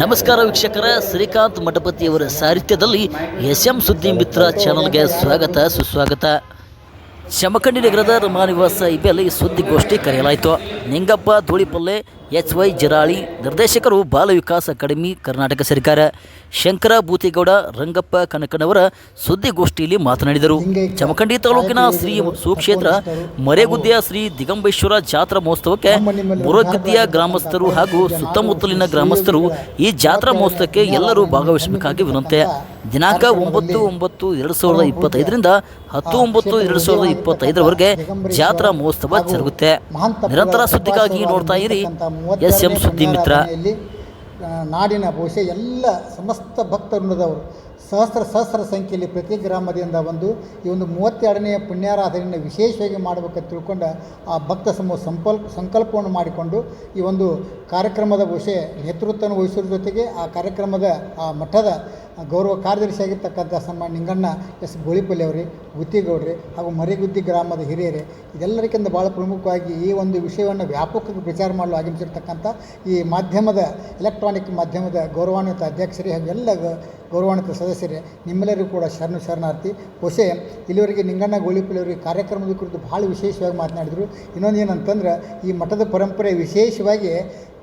ನಮಸ್ಕಾರ ವೀಕ್ಷಕರ, ಶ್ರೀಕಾಂತ್ ಮಠಪತಿಯವರ ಸಾಹಿತ್ಯದಲ್ಲಿ ಎಸ್ ಎಂ ಸುದ್ದಿ ಮಿತ್ರ ಚಾನಲ್ಗೆ ಸ್ವಾಗತ, ಸುಸ್ವಾಗತ. ಶಮಖಂಡಿ ನಗರದ ರಮಾನಿವಾಸ ಇಬ್ಬೆಯಲ್ಲಿ ಸುದ್ದಿಗೋಷ್ಠಿ ಕರೆಯಲಾಯಿತು. ನಿಂಗಪ್ಪ, ಧೂಳಿಪಲ್ಲೆ ಎಚ್ ವೈ ಜರಾಳಿ, ನಿರ್ದೇಶಕರು ಬಾಲ ವಿಕಾಸ ಅಕಾಡೆಮಿ, ಕರ್ನಾಟಕ ಸರ್ಕಾರ, ಶಂಕರ ಭೂತಿಗೌಡ ರಂಗಪ್ಪ ಕನಕನವರ ಸುದ್ದಿಗೋಷ್ಠಿಯಲ್ಲಿ ಮಾತನಾಡಿದರು. ಚಮಖಂಡಿ ತಾಲೂಕಿನ ಶ್ರೀ ಸುಕ್ಷೇತ್ರ ಮರೆಗುದ್ದಿಯ ಶ್ರೀ ದಿಗಂಬೇಶ್ವರ ಜಾತ್ರಾ ಮಹೋತ್ಸವಕ್ಕೆ ಮುರಗುದ್ದಿಯ ಗ್ರಾಮಸ್ಥರು ಹಾಗೂ ಸುತ್ತಮುತ್ತಲಿನ ಗ್ರಾಮಸ್ಥರು ಈ ಜಾತ್ರಾ ಮಹೋತ್ಸವಕ್ಕೆ ಎಲ್ಲರೂ ಭಾಗವಹಿಸಬೇಕಾಗಿ ವಿನಂತಿ. ದಿನಾಂಕ ಒಂಬತ್ತು ಒಂಬತ್ತು ಎರಡು ಸಾವಿರದ ಇಪ್ಪತ್ತೈದರಿಂದ ಹತ್ತು ಒಂಬತ್ತು ಎರಡು ಸಾವಿರದ ಇಪ್ಪತ್ತೈದರವರೆಗೆ ಜಾತ್ರಾ ಮಹೋತ್ಸವ ಜರುಗುತ್ತೆ. ನಿರಂತರ ಸುದ್ದಿಗಾಗಿ ನೋಡ್ತಾ ಇರಿ. ಎಸ್ ಎಂ ಸುದ್ದಿ ಮಿತ್ರ ನಾಡಿನ ಬಹುಶಃ ಎಲ್ಲ ಸಮಸ್ತ ಭಕ್ತವೃಂದದವರು ಸಹಸ್ರ ಸಹಸ್ರ ಸಂಖ್ಯೆಯಲ್ಲಿ ಪ್ರತಿ ಗ್ರಾಮದಿಂದ ಒಂದು ಈ ಒಂದು ಮೂವತ್ತೆರಡನೆಯ ಪುಣ್ಯಾರಾಧನೆಯನ್ನು ವಿಶೇಷವಾಗಿ ಮಾಡಬೇಕಂತ ತಿಳ್ಕೊಂಡು ಆ ಭಕ್ತ ಸಮೂಹ ಸಂಪಲ್ಪ ಸಂಕಲ್ಪವನ್ನು ಮಾಡಿಕೊಂಡು ಈ ಒಂದು ಕಾರ್ಯಕ್ರಮದ ಬಹುಶಃ ನೇತೃತ್ವವನ್ನು ವಹಿಸೋದ್ರ ಜೊತೆಗೆ ಆ ಕಾರ್ಯಕ್ರಮದ ಆ ಮಠದ ಗೌರವ ಕಾರ್ಯದರ್ಶಿಯಾಗಿರ್ತಕ್ಕಂಥ ಸನ್ಮಾನ ನಿಂಗಣ್ಣ ಎಸ್ ಗೋಳಿಪಲ್ಲಿ ಅವರೇ, ಗುತ್ತಿಗೌಡ್ರಿ ಹಾಗೂ ಮರಿಗುದ್ದಿ ಗ್ರಾಮದ ಹಿರಿಯರೇ, ಇದೆಲ್ಲರಿಗಿಂತ ಭಾಳ ಪ್ರಮುಖವಾಗಿ ಈ ಒಂದು ವಿಷಯವನ್ನು ವ್ಯಾಪಕವಾಗಿ ಪ್ರಚಾರ ಮಾಡಲು ಆಗಮಿಸಿರ್ತಕ್ಕಂಥ ಈ ಮಾಧ್ಯಮದ ಎಲೆಕ್ಟ್ರಾನಿಕ್ ಮಾಧ್ಯಮದ ಗೌರವಾನ್ವಿತ ಅಧ್ಯಕ್ಷರೇ ಹಾಗೂ ಎಲ್ಲ ಗೌರವಾನ್ವಿತ ಸದಸ್ಯರೇ, ನಿಮ್ಮೆಲ್ಲರಿಗೂ ಕೂಡ ಶರಣು ಶರಣಾರ್ಥಿ. ಹೊಸೆ, ಇಲ್ಲಿವರೆಗೆ ನಿಂಗಣ್ಣ ಗೋಳಿಪಲ್ಲಿ ಕಾರ್ಯಕ್ರಮದ ಕುರಿತು ಭಾಳ ವಿಶೇಷವಾಗಿ ಮಾತನಾಡಿದರು. ಇನ್ನೊಂದು ಏನಂತಂದ್ರೆ, ಈ ಮಠದ ಪರಂಪರೆ ವಿಶೇಷವಾಗಿ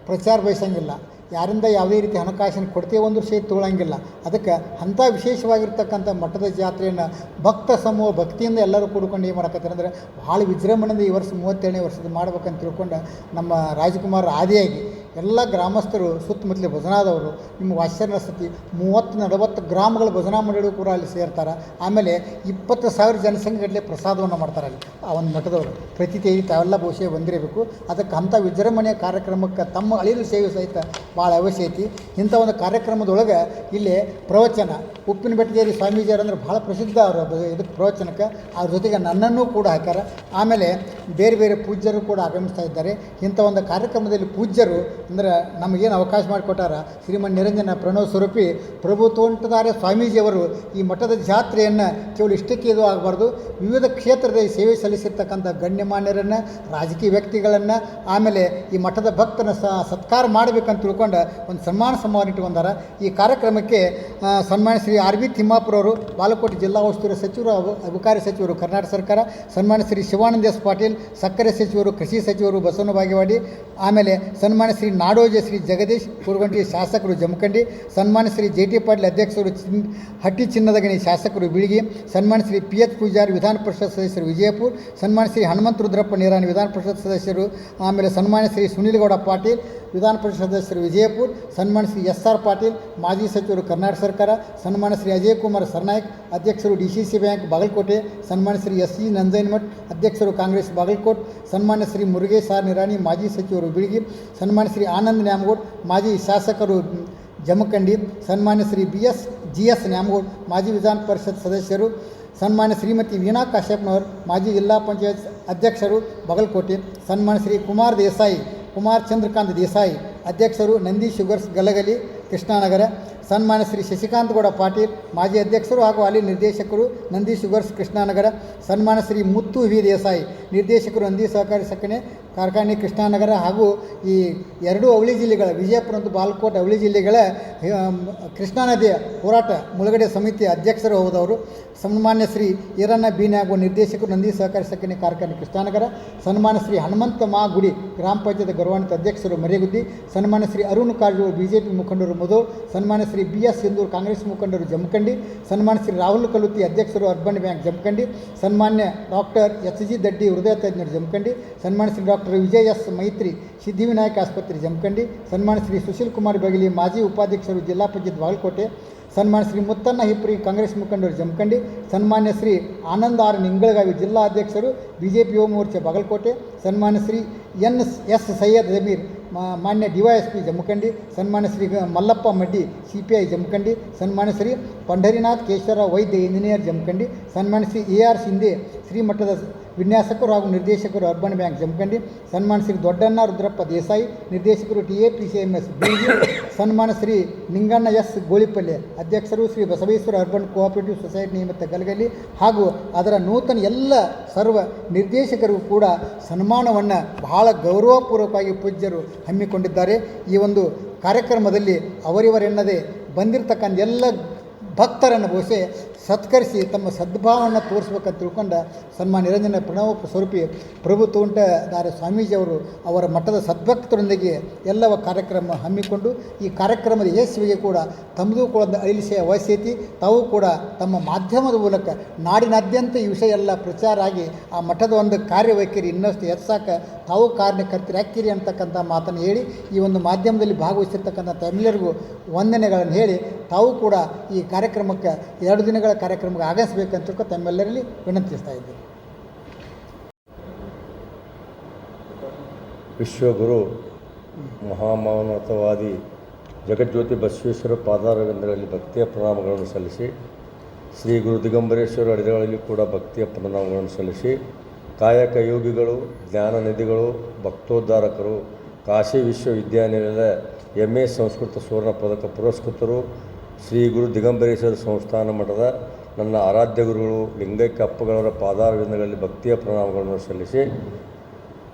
ಪ್ರಚಾರ ಬಯಸಂಗಿಲ್ಲ. ಯಾರಿಂದ ಯಾವುದೇ ರೀತಿ ಹಣಕಾಸಿನ ಕೊಡ್ತೀವಿ ಒಂದು ಸಹಿತ ತೊಗೊಳಂಗಿಲ್ಲ. ಅದಕ್ಕೆ ಅಂಥ ವಿಶೇಷವಾಗಿರ್ತಕ್ಕಂಥ ಮಠದ ಜಾತ್ರೆಯನ್ನು ಭಕ್ತ ಸಮೂಹ, ಭಕ್ತಿಯಿಂದ ಎಲ್ಲರೂ ಕೂಡ್ಕೊಂಡು ಏನು ಮಾಡಕತ್ತಾರೆ ಅಂದರೆ ಭಾಳ ವಿಜೃಂಭಣೆಯಿಂದ ಈ ವರ್ಷ ಮೂವತ್ತೇಳನೇ ವರ್ಷದ ಮಾಡ್ಬೇಕಂತ ತಿಳ್ಕೊಂಡು ನಮ್ಮ ರಾಜಕುಮಾರ್ ಆದಿಯಾಗಿ ಎಲ್ಲ ಗ್ರಾಮಸ್ಥರು ಸುತ್ತಮುತ್ತಲ ಭಜನಾದವರು ನಿಮ್ಮ ವಾಶ್ಯರ್ನ ಸ್ಥಿತಿ. ಮೂವತ್ತು ನಲವತ್ತು ಗ್ರಾಮಗಳ ಭಜನಾ ಮಂಡಳಿಗಳು ಕೂಡ ಅಲ್ಲಿ ಸೇರ್ತಾರೆ. ಆಮೇಲೆ ಇಪ್ಪತ್ತು ಸಾವಿರ ಜನಸಂಖ್ಯೆಗಟ್ಟಲೆ ಪ್ರಸಾದವನ್ನು ಮಾಡ್ತಾರೆ ಅಲ್ಲಿ. ಆ ಒಂದು ಮಠದವರು. ಪ್ರತಿ ತೇರಿ ತಾವೆಲ್ಲ ಬಹುಶಃ ಬಂದಿರಬೇಕು. ಅದಕ್ಕೆ ಅಂಥ ವಿಜೃಂಭಣೆಯ ಕಾರ್ಯಕ್ರಮಕ್ಕೆ ತಮ್ಮ ಅಳಿಲು ಸೇವೆ ಸಹಿತ ಭಾಳ ಅವಶ್ಯ ಐತಿ ಇಂಥ ಒಂದು ಕಾರ್ಯಕ್ರಮದೊಳಗೆ ಇಲ್ಲಿ ಪ್ರವಚನ. ಉಪ್ಪಿನ ಬೆಟ್ಟಗೇರಿ ಸ್ವಾಮೀಜಿಯವರು ಅಂದ್ರೆ ಭಾಳ ಪ್ರಸಿದ್ಧ ಅವರು ಇದಕ್ಕೆ ಪ್ರವಚನಕ್ಕೆ ಅದ್ರ ಜೊತೆಗೆ ನನ್ನನ್ನು ಕೂಡ ಹಾಕ್ಯಾರ. ಆಮೇಲೆ ಬೇರೆ ಬೇರೆ ಪೂಜ್ಯರು ಕೂಡ ಆಗಮಿಸ್ತಾ ಇದ್ದಾರೆ. ಇಂಥ ಒಂದು ಕಾರ್ಯಕ್ರಮದಲ್ಲಿ ಪೂಜ್ಯರು ಅಂದ್ರೆ ನಮಗೇನು ಅವಕಾಶ ಮಾಡಿಕೊಟ್ಟಾರ? ಶ್ರೀಮನ್ ನಿರಂಜನ ಪ್ರಣವ ಸ್ವರೂಪಿ ಪ್ರಭು ತೋಂಟದಾರೆ ಸ್ವಾಮೀಜಿಯವರು ಈ ಮಠದ ಜಾತ್ರೆಯನ್ನು ಕೇವಲ ಇಷ್ಟಕ್ಕೆ ಇದು ಆಗಬಾರ್ದು. ವಿವಿಧ ಕ್ಷೇತ್ರದಲ್ಲಿ ಸೇವೆ ಸಲ್ಲಿಸಿರ್ತಕ್ಕಂಥ ಗಣ್ಯಮಾನ್ಯರನ್ನು, ರಾಜಕೀಯ ವ್ಯಕ್ತಿಗಳನ್ನು, ಆಮೇಲೆ ಈ ಮಠದ ಭಕ್ತನ ಸತ್ಕಾರ ಮಾಡಬೇಕಂತ ತಿಳ್ಕೊಂಡು ಒಂದು ಸನ್ಮಾನ ಸನ್ಮಾನ ಇಟ್ಟು ಬಂದಾರ ಈ ಕಾರ್ಯಕ್ರಮಕ್ಕೆ ಸನ್ಮಾನ ಶ್ರೀ ಆರ್ ತಿಮ್ಮಾಪುರ ತಿಮ್ಮಾಪುರವರು, ಬಾಲಕೋಟೆ ಜಿಲ್ಲಾ ಉಸ್ತುವಾರಿ ಸಚಿವರು ಅಬ- ಅಬಕಾರಿ ಸಚಿವರು ಕರ್ನಾಟಕ ಸರ್ಕಾರ ಸನ್ಮಾನ ಶ್ರೀ ಶಿವಾನಂದ ಎಸ್ ಪಾಟೀಲ್, ಸಕ್ಕರೆ ಸಚಿವರು, ಕೃಷಿ ಸಚಿವರು ಬಸವನ ಬಾಗೇವಾಡಿ ಆಮೇಲೆ ಸನ್ಮಾನ ಶ್ರೀ ನಾಡೋಜ ಶ್ರೀ ಜಗದೀಶ್ ಕುರುಗಂಟಿ ಶಾಸಕರು ಜಮಖಂಡಿ ಸನ್ಮಾನ್ಯ ಶ್ರೀ ಜೆ ಟಿ ಪಾಟೀಲ್ ಅಧ್ಯಕ್ಷರು ಚಿನ್ ಹಟ್ಟಿ ಚಿನ್ನದ ಗಣಿ ಶಾಸಕರು ಬೀಳಿಗಿ ಸನ್ಮಾನ್ಯ ಶ್ರೀ ಪಿ ಎಚ್ ಪೂಜಾರಿ ವಿಧಾನ ಪರಿಷತ್ ಸದಸ್ಯರು ವಿಜಯಪುರ ಸನ್ಮಾನ್ಯ ಶ್ರೀ ಹನುಮಂತ ರುದ್ರಪ್ಪ ನಿರಾಣಿ ವಿಧಾನ ಪರಿಷತ್ ಸದಸ್ಯರು ಆಮೇಲೆ ಸನ್ಮಾನ್ಯ ಶ್ರೀ ಸುನೀಲಗೌಡ ಪಾಟೀಲ್ ವಿಧಾನ ಪರಿಷತ್ ಸದಸ್ಯರು ವಿಜಯಪುರ ಸನ್ಮಾನ ಶ್ರೀ ಎಸ್ ಆರ್ ಪಾಟೀಲ್, ಮಾಜಿ ಸಚಿವರು ಕರ್ನಾಟಕ ಸರ್ಕಾರ ಸನ್ಮಾನ ಶ್ರೀ ಅಜಯ್ ಕುಮಾರ್ ಸರ್ನಾಯಕ್, ಅಧ್ಯಕ್ಷರು D C C bank Bagalkote ಸನ್ಮಾನ ಶ್ರೀ ಎಸ್ ಇ ನಂಜನಮಠ್ ಅಧ್ಯಕ್ಷರು ಕಾಂಗ್ರೆಸ್ ಬಾಗಲಕೋಟ್ ಸನ್ಮಾನ ಶ್ರೀ ಮುರುಗೇಶ್ ಆರ್ ನಿರಾಣಿ, ಮಾಜಿ ಸಚಿವರು ಬಿಳಿಗಿ ಸನ್ಮಾನ ಶ್ರೀ ಆನಂದ್ ನ್ಯಾಮಗೋಡ್, ಮಾಜಿ ಶಾಸಕರು ಜಮಖಂಡಿ, ಸನ್ಮಾನ್ಯ Shri B S G S Nyamagoud, ಮಾಜಿ ವಿಧಾನ ಪರಿಷತ್ ಸದಸ್ಯರು, ಸನ್ಮಾನ್ಯ ಶ್ರೀಮತಿ ವೀಣಾ ಕಾಶ್ಯಪ್ನವರ್, ಮಾಜಿ ಜಿಲ್ಲಾ ಪಂಚಾಯತ್ ಅಧ್ಯಕ್ಷರು ಬಾಗಲಕೋಟೆ, ಸನ್ಮಾನ್ಯ ಶ್ರೀ ಕುಮಾರ್ ದೇಸಾಯಿ ಕುಮಾರ್ ಚಂದ್ರಕಾಂತ್ ದೇಸಾಯಿ, ಅಧ್ಯಕ್ಷರು ನಂದಿ ಶುಗರ್ಸ್ ಗಲಗಲಿ, ಕೃಷ್ಣಾನಗರ, ಸನ್ಮಾನ್ಯ ಶ್ರೀ ಶಶಿಕಾಂತ್ ಗೌಡ ಪಾಟೀಲ್, ಮಾಜಿ ಅಧ್ಯಕ್ಷರು ಹಾಗೂ ಅಲ್ಲಿ ನಿರ್ದೇಶಕರು ನಂದಿ ಶುಗರ್ಸ್, ಕೃಷ್ಣಾನಗರ ಸನ್ಮಾನ ಶ್ರೀ ಮುತ್ತು ವಿ ದೇಸಾಯಿ, ನಿರ್ದೇಶಕರು ನಂದಿ ಸಹಕಾರಿ ಸಕ್ಕರೆ ಕಾರ್ಖಾನೆ, ಕೃಷ್ಣಾನಗರ ಹಾಗೂ ಈ ಎರಡೂ ಅವಳಿ ಜಿಲ್ಲೆಗಳ, ವಿಜಯಪುರ ಮತ್ತು ಬಾಲ್ಕೋಟ್ ಅವಳಿ ಜಿಲ್ಲೆಗಳ ಕೃಷ್ಣಾ ನದಿಯ ಹೋರಾಟ ಮುಳುಗಡೆ ಸಮಿತಿ ಅಧ್ಯಕ್ಷರು ಹೋದವರು. ಸನ್ಮಾನ್ಯ ಶ್ರೀ ಈರಣ್ಣ ಬೀನಾಗುವ ನಿರ್ದೇಶಕರು ನಂದಿ ಸಹಕಾರಿ ಸಕ್ಕರೆ ಕಾರ್ಖಾನೆ ಕೃಷ್ಣಾನಗರ. ಸನ್ಮಾನ್ಯ ಶ್ರೀ ಹನುಮಂತ ಮಾ ಗುಡಿ ಗ್ರಾಮ ಪಂಚಾಯತ್ ಗೌರವಾನ್ವಿತ ಅಧ್ಯಕ್ಷರು ಮರಿಗುದ್ದಿ ಸನ್ಮಾನ್ಯ Shri Arun Karjol B J P ಮುಖಂಡರು ಮೊದಲು ಸನ್ಮಾನ್ಯ ಶ್ರೀ ಬಿ ಎಸ್ ಸಿಂಧೂರ್ ಕಾಂಗ್ರೆಸ್ ಮುಖಂಡರು ಜಮಖಂಡಿ. ಸನ್ಮಾನ್ಯ ಶ್ರೀ ರಾಹುಲ್ ಕಲುತಿ ಅಧ್ಯಕ್ಷರು ಅರ್ಬನ್ ಬ್ಯಾಂಕ್ ಜಮಖಂಡಿ. ಸನ್ಮಾನ್ಯ ಡಾಕ್ಟರ್ ಎಸ್ ಜಿ ದಡ್ಡಿ ಹೃದಯ ತಜ್ಞರು ಜಮಖಂಡಿ. ಸನ್ಮಾನ್ಯ ಶ್ರೀ ಡಾಕ್ಟರ್ ವಿಜಯ್ ಎಸ್ ಮೈತ್ರಿ, ಸಿದ್ಧಿವಿನಾಯಕ ಆಸ್ಪತ್ರೆ ಜಮಖಂಡಿ ಸನ್ಮಾನ ಶ್ರೀ ಸುಶೀಲ್ ಕುಮಾರ್ ಬಗಲಿ, ಮಾಜಿ ಉಪಾಧ್ಯಕ್ಷರು ಜಿಲ್ಲಾ ಪಂಚಾಯತ್ ಬಾಗಲಕೋಟೆ ಸನ್ಮಾನ ಶ್ರೀ ಮುತ್ತಣ್ಣ ಹಿಪ್ರಿ, ಕಾಂಗ್ರೆಸ್ ಮುಖಂಡರು ಜಮಖಂಡಿ, ಸನ್ಮಾನ್ಯ ಶ್ರೀ ಆನಂದ ಆರ್ ನಿಂಗಳಗಾವಿ ಜಿಲ್ಲಾ ಅಧ್ಯಕ್ಷರು ಬಿ ಜೆ ಪಿ ಯುವ ಬಾಗಲಕೋಟೆ, ಸನ್ಮಾನ್ಯ ಶ್ರೀ ಎನ್ ಎಸ್ ಸೈಯದ್ ಜಮೀರ್ ಮಾನ್ಯ ಡಿ ವೈ ಎಸ್ ಜಮಖಂಡಿ ಸನ್ಮಾನ Shri Mallappa Maddi, C P I Jamkhandi, ಸನ್ಮಾನ್ಯ ಶ್ರೀ ಪಂಢರಿನಾಥ್ ಕೇಶವರ ವೈದ್ಯ ಇಂಜಿನಿಯರ್ ಜಮಖಂಡಿ ಸನ್ಮಾನ ಶ್ರೀ ಎ ಆರ್ ಶಿಂದೆ ಶ್ರೀಮಠದ ವಿನ್ಯಾಸಕರು ಹಾಗೂ ನಿರ್ದೇಶಕರು ಅರ್ಬನ್ ಬ್ಯಾಂಕ್ ಜಮಖಂಡಿ ಸನ್ಮಾನ ಶ್ರೀ ದೊಡ್ಡಣ್ಣ ರುದ್ರಪ್ಪ ದೇಸಾಯಿ, ನಿರ್ದೇಶಕರು T A P C M S busy ಸನ್ಮಾನ ಶ್ರೀ ನಿಂಗಣ್ಣ ಎಸ್ ಗೋಳಿಪಲ್ಲೆ, ಅಧ್ಯಕ್ಷರು Shri Basaveshwara urban cooperative society ನಿಯಮಿತ ಗಲಗಲಿ ಹಾಗೂ ಅದರ ನೂತನ ಎಲ್ಲ ಸರ್ವ ನಿರ್ದೇಶಕರಿಗೂ ಕೂಡ ಸನ್ಮಾನವನ್ನು ಬಹಳ ಗೌರವಪೂರ್ವಕವಾಗಿ ಪೂಜ್ಯರು ಹಮ್ಮಿಕೊಂಡಿದ್ದಾರೆ. ಈ ಒಂದು ಕಾರ್ಯಕ್ರಮದಲ್ಲಿ ಅವರಿವರೆನ್ನದೇ ಬಂದಿರತಕ್ಕಂಥ ಎಲ್ಲ ಭಕ್ತರನ್ನು ಬಹುಶಃ ಸತ್ಕರಿಸಿ ತಮ್ಮ ಸದ್ಭಾವವನ್ನು ತೋರಿಸ್ಬೇಕಂತ ತಿಳ್ಕೊಂಡ ಸನ್ಮಾನ ನಿರಂಜನ ಪ್ರಣವ ಸ್ವರೂಪಿ ಪ್ರಭು ತೋಂಟದಾರ ಸ್ವಾಮೀಜಿಯವರು ಅವರ ಮಠದ ಸದ್ಭಕ್ತರೊಂದಿಗೆ ಎಲ್ಲವ ಕಾರ್ಯಕ್ರಮ ಹಮ್ಮಿಕೊಂಡು ಈ ಕಾರ್ಯಕ್ರಮದ ಯಶಸ್ವಿಗೆ ಕೂಡ ತಮ್ಮದು ಕೂಡ ಅಳಿಸೆಯ ವಹಿಸೈತಿ ತಾವು ಕೂಡ ತಮ್ಮ ಮಾಧ್ಯಮದ ಮೂಲಕ ನಾಡಿನಾದ್ಯಂತ ಈ ವಿಷಯ ಎಲ್ಲ ಪ್ರಚಾರ ಆಗಿ ಆ ಮಠದ ಒಂದು ಕಾರ್ಯವೈಖರಿ ಇನ್ನಷ್ಟು ಹೆಚ್ಚಾಕ ತಾವು ಕಾರ್ಯಕರ್ತರಾಗ್ತೀರಿ ಅಂತಕ್ಕಂಥ ಮಾತನ್ನು ಹೇಳಿ, ಈ ಒಂದು ಮಾಧ್ಯಮದಲ್ಲಿ ಭಾಗವಹಿಸಿರ್ತಕ್ಕಂಥ ತಮಿಳರಿಗೂ ವಂದನೆಗಳನ್ನು ಹೇಳಿ, ತಾವು ಕೂಡ ಈ ಕಾರ್ಯಕ್ರಮಕ್ಕೆ, ಎರಡು ದಿನಗಳ ಕಾರ್ಯಕ್ರಮಕ್ಕೆ ಆಗಮಿಸಬೇಕಂತ ತಮ್ಮೆಲ್ಲರಲ್ಲಿ ವಿನಂತಿಸ್ತಾ ಇದ್ದೀನಿ. ವಿಶ್ವಗುರು ಮಹಾಮಾನತವಾದಿ ಜಗಜ್ಯೋತಿ ಬಸವೇಶ್ವರ ಪಾದಾರವಿಂದಗಳಲ್ಲಿ ಭಕ್ತಿಯ ಪ್ರಣಾಮಗಳನ್ನು ಸಲ್ಲಿಸಿ, ಶ್ರೀ ಗುರು ದಿಗಂಬರೇಶ್ವರ ಅಡಿಗಳಲ್ಲಿ ಕೂಡ ಭಕ್ತಿಯ ಪ್ರಣಾಮಗಳನ್ನು ಸಲ್ಲಿಸಿ, ಕಾಯಕ ಯೋಗಿಗಳು, ಜ್ಞಾನ ನಿಧಿಗಳು, ಭಕ್ತೋದ್ಧಾರಕರು, ಕಾಶಿ ವಿಶ್ವವಿದ್ಯಾನಿಲಯದ ಎಂ ಎ ಸಂಸ್ಕೃತ ಸುವರ್ಣ ಪದಕ ಪುರಸ್ಕೃತರು ಶ್ರೀ ಗುರು ದಿಗಂಬರೇಶ್ವರ ಸಂಸ್ಥಾನ ಮಠದ ನನ್ನ ಆರಾಧ್ಯ ಗುರುಗಳು ಲಿಂಗೈಕ್ಯ ಅಪ್ಪಗಳವರ ಪಾದಾರವಿಂದಗಳಲ್ಲಿ ಭಕ್ತಿಯ ಪ್ರಣಾಮಗಳನ್ನು ಸಲ್ಲಿಸಿ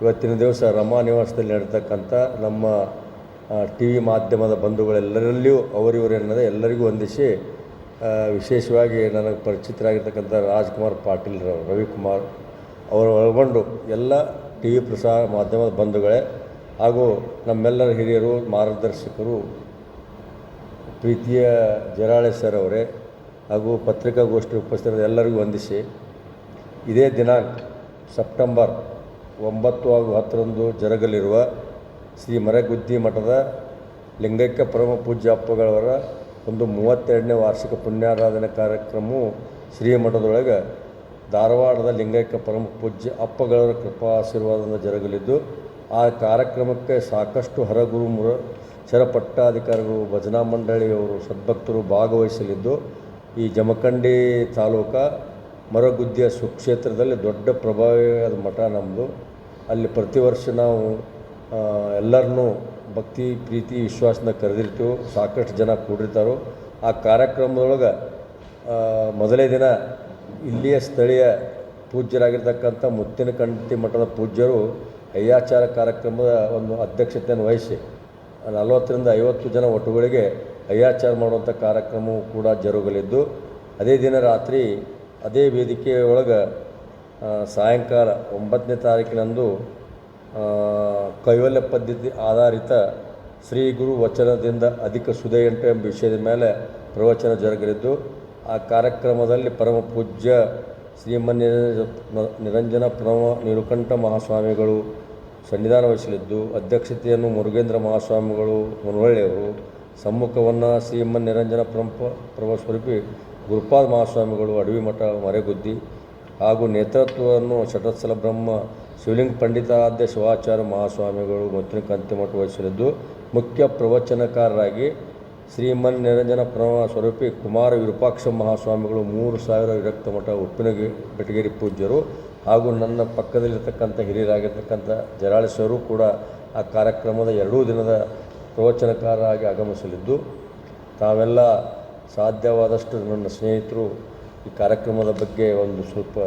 ಇವತ್ತಿನ ದಿವಸ ರಮಾ ನಿವಾಸದಲ್ಲಿ ನಡೀತಕ್ಕಂಥ ನಮ್ಮ ಟಿ ವಿ ಮಾಧ್ಯಮದ ಬಂಧುಗಳೆಲ್ಲರಲ್ಲಿಯೂ ಅವರಿವರೆನ್ನದೆ ಎಲ್ಲರಿಗೂ ವಂದಿಸಿ ವಿಶೇಷವಾಗಿ ನನಗೆ ಪರಿಚಿತರಾಗಿರ್ತಕ್ಕಂಥ ರಾಜ್ಕುಮಾರ್ ಪಾಟೀಲ್ ರವಿಕುಮಾರ್ ಅವರು ಒಳಗೊಂಡು ಎಲ್ಲ ಟಿ ವಿ ಪ್ರಸಾರ ಮಾಧ್ಯಮದ ಬಂಧುಗಳೇ ಹಾಗೂ ನಮ್ಮೆಲ್ಲರ ಹಿರಿಯರು, ಮಾರ್ಗದರ್ಶಕರು ಪ್ರೀತಿಯ ಜರಾಳೆ ಸರ್ ಅವರೇ ಹಾಗೂ ಪತ್ರಿಕಾಗೋಷ್ಠಿ ಉಪಸ್ಥಿತರು ಎಲ್ಲರಿಗೂ ವಂದಿಸಿ, ಇದೇ ದಿನಾಂಕ ಸೆಪ್ಟೆಂಬರ್ ಒಂಬತ್ತು ಹಾಗೂ ಹತ್ತರಂದು ಜರಗಲಿರುವ ಶ್ರೀ ಮರಗುದ್ದಿ ಮಠದ ಲಿಂಗೈಕ್ಯ ಪರಮ ಪೂಜ್ಯ ಅಪ್ಪಗಳವರ ಒಂದು ಮೂವತ್ತೆರಡನೇ ವಾರ್ಷಿಕ ಪುಣ್ಯಾರಾಧನೆ ಕಾರ್ಯಕ್ರಮವು ಶ್ರೀಮಠದೊಳಗೆ ಧಾರವಾಡದ ಲಿಂಗೈಕ್ಯ ಪರಮ ಪೂಜ್ಯ ಅಪ್ಪಗಳವರ ಕೃಪಾ ಆಶೀರ್ವಾದದಿಂದ ಜರುಗಲಿದ್ದು, ಆ ಕಾರ್ಯಕ್ರಮಕ್ಕೆ ಸಾಕಷ್ಟು ಹರಗುರು ಮುರ ಚರಪಟ್ಟಾಧಿಕಾರಿಗಳು ಭಜನಾ ಮಂಡಳಿಯವರು, ಸದ್ಭಕ್ತರು ಭಾಗವಹಿಸಲಿದ್ದು, ಈ ಜಮಖಂಡಿ ತಾಲೂಕ ಮರಗುದ್ದಿಯ ಸುಕ್ಷೇತ್ರದಲ್ಲಿ ದೊಡ್ಡ ಪ್ರಭಾವಿಯಾದ ಮಠ ನಮ್ಮದು ಅಲ್ಲಿ ಪ್ರತಿ ವರ್ಷ ನಾವು ಎಲ್ಲರನ್ನೂ ಭಕ್ತಿ, ಪ್ರೀತಿ, ವಿಶ್ವಾಸದಿಂದ ಕರೆದಿರ್ತೀವಿ. ಸಾಕಷ್ಟು ಜನ ಕೂಡಿರ್ತಾರೆ. ಆ ಕಾರ್ಯಕ್ರಮದೊಳಗೆ ಮೊದಲೇ ದಿನ ಇಲ್ಲಿಯ ಸ್ಥಳೀಯ ಪೂಜ್ಯರಾಗಿರ್ತಕ್ಕಂಥ ಮುತ್ತಿನ ಕಂಠಿ ಮಠದ ಪೂಜ್ಯರು ಅಯ್ಯಾಚಾರ ಕಾರ್ಯಕ್ರಮದ ಒಂದು ಅಧ್ಯಕ್ಷತೆಯನ್ನು ವಹಿಸಿ ನಲವತ್ತರಿಂದ ಐವತ್ತು ಜನ ಒಟ್ಟುಗಳಿಗೆ ಅಯ್ಯಾಚಾರ ಮಾಡುವಂಥ ಕಾರ್ಯಕ್ರಮವು ಕೂಡ ಜರುಗಲಿದ್ದು ಅದೇ ದಿನ ರಾತ್ರಿ ಅದೇ ವೇದಿಕೆಯ ಒಳಗೆ ಆ, ಸಾಯಂಕಾಲ ಒಂಬತ್ತನೇ ತಾರೀಕಿನಂದು ಕೈವಲ್ಯ ಪದ್ಧತಿ ಆಧಾರಿತ ಶ್ರೀ ಗುರು ವಚನದಿಂದ ಅಧಿಕ ಸುದಯಂಟು ಎಂಬ ವಿಷಯದ ಮೇಲೆ ಪ್ರವಚನ ಜರುಗಲಿದ್ದು ಆ ಕಾರ್ಯಕ್ರಮದಲ್ಲಿ ಪರಮ ಪೂಜ್ಯ ಶ್ರೀಮನ್ ನಿರಂಜನ ಪ್ರಮ ನಿರುಕಂಠ ಮಹಾಸ್ವಾಮಿಗಳು ಸನ್ನಿಧಾನ ವಹಿಸಲಿದ್ದು ಅಧ್ಯಕ್ಷತೆಯನ್ನು ಮುರುಗೇಂದ್ರ ಮಹಾಸ್ವಾಮಿಗಳು ಮುನವಳ್ಳಿಯವರು ಸಮ್ಮುಖವನ್ನು ಶ್ರೀಮನ್ ನಿರಂಜನ ಪ್ರಮುಖ ಪ್ರಭು ಸ್ವರೂಪಿ ಗುರುಪಾದ ಮಹಾಸ್ವಾಮಿಗಳು ಅಡವಿ ಮಠ ಮರೆಗುದ್ದಿ ಹಾಗೂ ನೇತೃತ್ವವನ್ನು ಷಟತ್ಸಲ ಬ್ರಹ್ಮ ಶಿವಲಿಂಗ ಪಂಡಿತಾದ್ಯ ಶಿವಾಚಾರ್ಯ ಮಹಾಸ್ವಾಮಿಗಳು ಮುತ್ತಿನ ಕಂತಿಮಠ ವಹಿಸಲಿದ್ದು, ಮುಖ್ಯ ಪ್ರವಚನಕಾರರಾಗಿ ಶ್ರೀಮನ್ ನಿರಂಜನ ಪ್ರಮ ಸ್ವರೂಪಿ ಕುಮಾರ ವಿರೂಪಾಕ್ಷ ಮಹಾಸ್ವಾಮಿಗಳು ಮೂರು ಸಾವಿರ ವಿರಕ್ತ ಮಠ ಉಪ್ಪಿನಗಿ ಬೆಟಗೇರಿ ಪೂಜ್ಯರು. ಹಾಗೂ ನನ್ನ ಪಕ್ಕದಲ್ಲಿರ್ತಕ್ಕಂಥ ಹಿರಿಯರಾಗಿರ್ತಕ್ಕಂಥ ಜರಾಳೇಶ್ವರು ಕೂಡ ಆ ಕಾರ್ಯಕ್ರಮದ ಎರಡೂ ದಿನದ ಪ್ರವಚನಕಾರರಾಗಿ ಆಗಮಿಸಲಿದ್ದು, ತಾವೆಲ್ಲ ಸಾಧ್ಯವಾದಷ್ಟು ನನ್ನ ಸ್ನೇಹಿತರು ಈ ಕಾರ್ಯಕ್ರಮದ ಬಗ್ಗೆ ಒಂದು ಸ್ವಲ್ಪ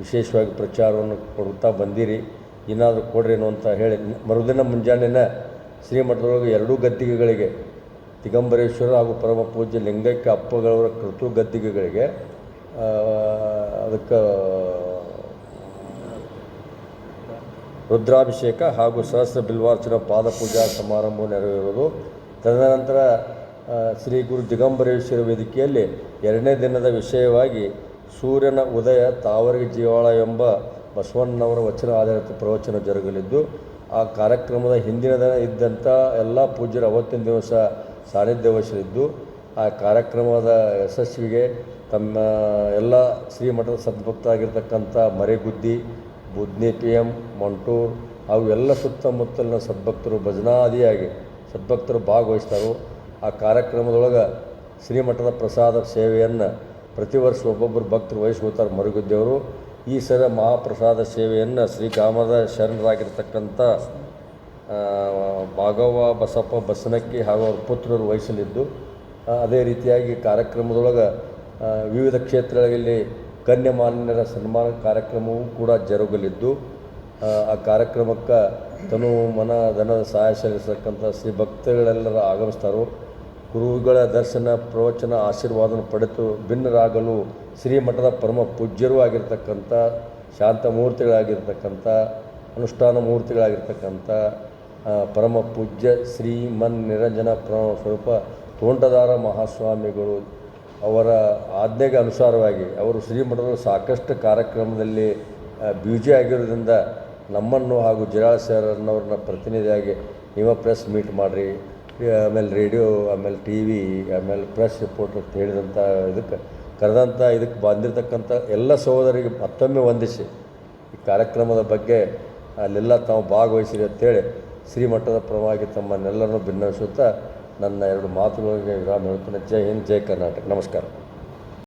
ವಿಶೇಷವಾಗಿ ಪ್ರಚಾರವನ್ನು ಕೊಡುತ್ತಾ ಬಂದಿರಿ. ಏನಾದರೂ ಕೊಡ್ರೇನು ಅಂತ ಹೇಳಿ ಮರುದಿನ ಮುಂಜಾನೆನ ಶ್ರೀಮಠದೊಳಗೆ ಎರಡೂ ಗದ್ದಿಗೆಗಳಿಗೆ, ದಿಗಂಬರೇಶ್ವರ ಹಾಗೂ ಪರಮ ಪೂಜ್ಯ ಲಿಂಗೈಕ್ಯ ಅಪ್ಪಗಳವರ ಕೃತು ಗದ್ದಿಗೆಗಳಿಗೆ ಅದಕ್ಕೆ ರುದ್ರಾಭಿಷೇಕ ಹಾಗೂ ಸಹಸ್ರ ಬಿಲ್ವಾರ್ಚನ ಪಾದಪೂಜಾ ಸಮಾರಂಭ ನೆರವೇರುವುದು. ತದನಂತರ ಶ್ರೀ ಗುರು ದಿಗಂಬರೇಶ್ವರ ವೇದಿಕೆಯಲ್ಲಿ ಎರಡನೇ ದಿನದ ವಿಷಯವಾಗಿ ಸೂರ್ಯನ ಉದಯ ತಾವರಿಗೆ ಜೀವಾಳ ಎಂಬ ಬಸವಣ್ಣನವರ ವಚನ ಆಧಾರಿತ ಪ್ರವಚನ ಜರುಗಲಿದ್ದು, ಆ ಕಾರ್ಯಕ್ರಮದ ಹಿಂದಿನ ದಿನ ಇದ್ದಂಥ ಎಲ್ಲ ಪೂಜ್ಯರು ಅವತ್ತಿನ ದಿವಸ ಸಾನ್ನಿಧ್ಯ ವಹಿಸಲಿದ್ದು ಆ ಕಾರ್ಯಕ್ರಮದ ಯಶಸ್ವಿಗೆ ತಮ್ಮ ಎಲ್ಲ ಶ್ರೀಮಠದ ಸದ್ಭಕ್ತರಾಗಿರ್ತಕ್ಕಂಥ ಮರೆಗುದ್ದಿ ಬುದ್ನಿ ಪಿ ಎಂ ಮಂಟೂರ್ ಎಲ್ಲ ಸುತ್ತಮುತ್ತಲಿನ ಸದ್ಭಕ್ತರು ಭಜನಾದಿಯಾಗಿ ಸದ್ಭಕ್ತರು ಭಾಗವಹಿಸ್ತಾರೋ ಆ ಕಾರ್ಯಕ್ರಮದೊಳಗೆ ಶ್ರೀಮಠದ ಪ್ರಸಾದ ಸೇವೆಯನ್ನು ಪ್ರತಿ ವರ್ಷ ಒಬ್ಬೊಬ್ಬರು ಭಕ್ತರು ವಹಿಸ್ಕೋತಾರೆ ಮರುಗುದ್ದೇವರು ಈ ಸಲ ಮಹಾಪ್ರಸಾದ ಸೇವೆಯನ್ನು ಶ್ರೀಗಾಮದ ಶರಣರಾಗಿರ್ತಕ್ಕಂಥ ಭಾಗವ ಬಸಪ್ಪ, ಬಸನಕ್ಕಿ ಹಾಗೂ ಅವ್ರ ಪುತ್ರರು ವಹಿಸಲಿದ್ದು, ಅದೇ ರೀತಿಯಾಗಿ ಕಾರ್ಯಕ್ರಮದೊಳಗೆ ವಿವಿಧ ಕ್ಷೇತ್ರಗಳಲ್ಲಿ ಗಣ್ಯಮಾನ್ಯರ ಸನ್ಮಾನ ಕಾರ್ಯಕ್ರಮವೂ ಕೂಡ ಜರುಗಲಿದ್ದು ಆ, ಕಾರ್ಯಕ್ರಮಕ್ಕೆ ತನು ಮನ ಧನದ ಸಹಾಯ ಸಲ್ಲಿಸತಕ್ಕಂಥ ಶ್ರೀ ಭಕ್ತಗಳೆಲ್ಲರ ಆಗಮಿಸ್ತಾರೋ ಗುರುಗಳ ದರ್ಶನ ಪ್ರವಚನ ಆಶೀರ್ವಾದನ ಪಡೆದು ಭಿನ್ನರಾಗಲು ಶ್ರೀಮಠದ ಪರಮ ಪೂಜ್ಯರೂ ಆಗಿರ್ತಕ್ಕಂಥ ಶಾಂತಮೂರ್ತಿಗಳಾಗಿರ್ತಕ್ಕಂಥ ಅನುಷ್ಠಾನ ಮೂರ್ತಿಗಳಾಗಿರ್ತಕ್ಕಂಥ ಪರಮ ಪೂಜ್ಯ ಶ್ರೀ ಮನ್ ನಿರಂಜನ ಪ್ರಮ ಸ್ವರೂಪ ತೋಂಟದಾರ ಮಹಾಸ್ವಾಮಿಗಳು ಅವರ ಆಜ್ಞೆಗೆ ಅನುಸಾರವಾಗಿ ಅವರು ಶ್ರೀಮಠದ ಸಾಕಷ್ಟು ಕಾರ್ಯಕ್ರಮದಲ್ಲಿ ಬ್ಯೂಜಿ ಆಗಿರೋದ್ರಿಂದ ನಮ್ಮನ್ನು ಹಾಗೂ ಜಿರಾಳ ಸರ್ ಅನ್ನೋರನ್ನ ಪ್ರತಿನಿಧಿಯಾಗಿ ನೀವ ಪ್ರೆಸ್ ಮೀಟ್ ಮಾಡಿರಿ, ಆಮೇಲೆ ರೇಡಿಯೋ ಆಮೇಲೆ ಟಿ ವಿ ಆಮೇಲೆ ಪ್ರೆಸ್ ರಿಪೋರ್ಟ್ ಅಂತ ಹೇಳಿದಂಥ ಇದಕ್ಕೆ ಕರೆದಂಥ ಇದಕ್ಕೆ ಬಂದಿರತಕ್ಕಂಥ ಎಲ್ಲ ಸಹೋದರಿಗೆ ಮತ್ತೊಮ್ಮೆ ವಂದಿಸಿ. ಈ ಕಾರ್ಯಕ್ರಮದ ಬಗ್ಗೆ ಅಲ್ಲೆಲ್ಲ ತಾವು ಭಾಗವಹಿಸಿರಿ ಅಂತೇಳಿ ಶ್ರೀಮಠದ ಪರವಾಗಿ ತಮ್ಮನ್ನೆಲ್ಲರನ್ನು ಭಿನ್ನವಿಸುತ್ತಾ ನನ್ನ ಎರಡು ಮಾತುಗಳಿಗೆ ವಿರಾಮ ಹೇಳ್ತೀನಿ. ಜೈ ಹಿಂದ್ ಜೈ ಕರ್ನಾಟಕ. ನಮಸ್ಕಾರ.